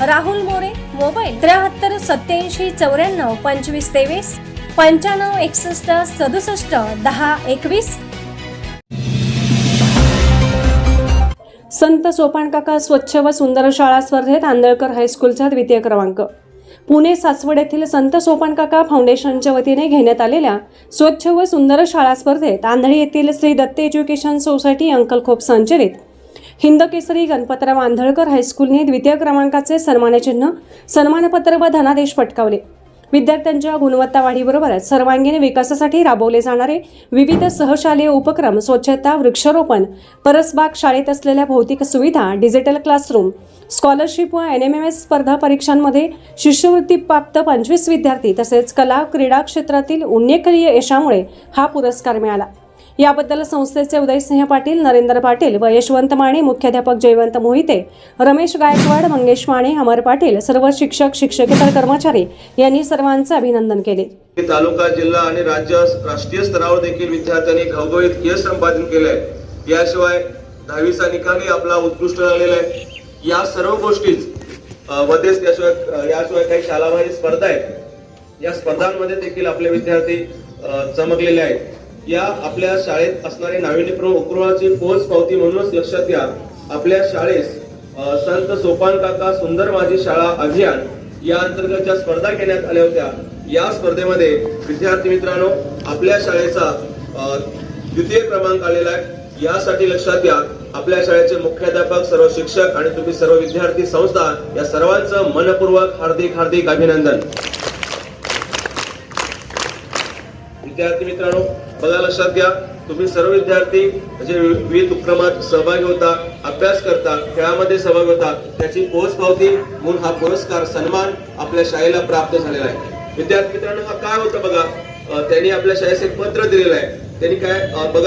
Rahul More mobile त्र्याहत्तर सत्याऐंशी चौऱ्याण्णव पंचवीस तेवीस पंच्याण्णव एकसष्ट सदुसष्ट दहा एकवीस. संत सोपानकाका स्वच्छ व सुंदर शाळा स्पर्धेत आंदळकर हायस्कूलचा द्वितीय क्रमांक. पुणे सासवड येथील संत सोपानकाका फाउंडेशनच्या वतीने घेण्यात आलेल्या स्वच्छ व सुंदर शाळा स्पर्धेत आंधळी येथील Shri Datta education society Ankalkhop संचलित हिंदकेसरी गणपतराव आंधळकर हायस्कूलने द्वितीय क्रमांकाचे सन्मानचिन्ह सन्मानपत्र व धनादेश पटकावले. विद्यार्थ्यांच्या गुणवत्ता वाढीबरोबरच सर्वांगीण विकासासाठी राबवले जाणारे विविध सहशालेय उपक्रम स्वच्छता वृक्षारोपण परसबाग शाळेत असलेल्या भौतिक सुविधा डिजिटल क्लासरूम स्कॉलरशिप व एन एम एम एस स्पर्धा परीक्षांमध्ये शिष्यवृत्ती प्राप्त पंचवीस विद्यार्थी तसेच कला क्रीडा क्षेत्रातील उल्लेखनीय यशामुळे हा पुरस्कार मिळाला. याबद्दल संस्थेचे उदयसिंह पाटील नरेंद्र पाटील व यशवंत माने मुख्याध्यापक जयवंत मोहिते रमेश गायकवाड मंगेश माने अमर पाटील सर्व शिक्षक शिक्षकेतर कर्मचारी यांनी सर्वांचे अभिनंदन केले. तालुका जिल्हा आणि राज्य राष्ट्रीय स्तरावर देखील विद्यार्थ्यांनी घवघवीत यश संपादन केलंय. याशिवाय दहावीचा निकालही आपला उत्कृष्ट झालेला आहे. या सर्व गोष्टीच मध्येच याशिवाय याशिवाय काही शालाबाह्य स्पर्धा आहेत. या स्पर्धांमध्ये देखील आपले विद्यार्थी चमकलेले आहेत. या आपल्या शाळेत असणारे नाविन्यपूर्ण उपक्रमाची पोच पावती म्हणूनच लक्षात घ्या. आपल्या शाळेस संत सोपान काका सुंदर माझी शाळा अभियान या अंतर्गत ज्या स्पर्धा घेण्यात आल्या होत्या. या स्पर्धेमध्ये विद्यार्थी मित्रांनो आपल्या शाळेचा द्वितीय क्रमांक आलेला आहे. यासाठी लक्षात घ्या आपल्या शाळेचे मुख्याध्यापक सर्व शिक्षक आणि तुम्ही सर्व विद्यार्थी संस्था या सर्वांचं मनपूर्वक हार्दिक हार्दिक अभिनंदन. विद्यार्थी मित्रांनो बघा लक्षात घ्या तुम्ही सर्व विद्यार्थी जे विविध उपक्रमात सहभागी होता अभ्यास करता खेळामध्ये सहभागी होता त्याची पोच पावती म्हणून हा पुरस्कार सन्मान आपल्या शाळेला प्राप्त झालेला आहे. विद्यार्थी मित्रांनो हा काय होतं बघा त्यांनी आपल्या शाळेस एक पत्र दिलेलं आहे. त्यांनी काय बघा